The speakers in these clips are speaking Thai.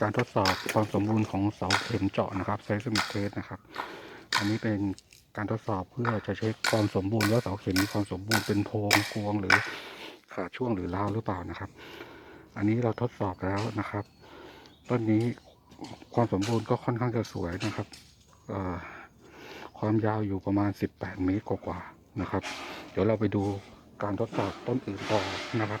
การทดสอบความสมบูรณ์ของเสาเข็มเจาะนะครับไซสมิกเทสนะครับ อันนี้เป็นการทดสอบเพื่อจะเช็คความสมบูรณ์ว่าเสาเข็มมีความสมบูรณ์เป็นโพรงกวงหรือขาดช่วงหรือร้าวหรือเปล่านะครับ อันนี้เราทดสอบแล้วนะครับต้นนี้ความสมบูรณ์ก็ค่อนข้างจะสวยนะครับความยาวอยู่ประมาณ 18 เมตรกว่าๆนะครับ เดี๋ยวเราไปดูการทดสอบต้นอื่นต่อนะครับ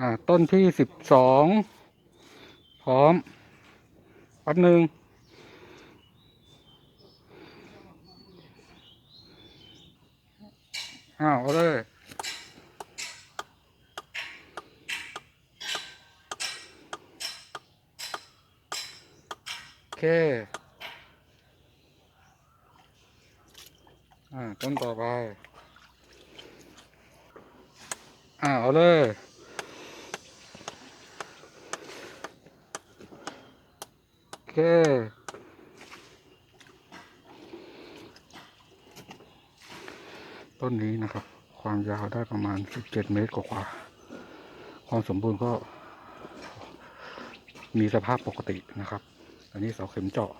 อ่า ต้นที่สิบสองพร้อมแป๊บหนึ่งอ้าวเอาเลยโอเคอ่าต้นต่อไปอ่าเอาเลย โอ เค ต้นนี้นะครับ ความยาวได้ประมาณ 17 เมตรกว่าๆความสมบูรณ์ก็ มีสภาพปกตินะครับ อันนี้เสาเข็มเจาะ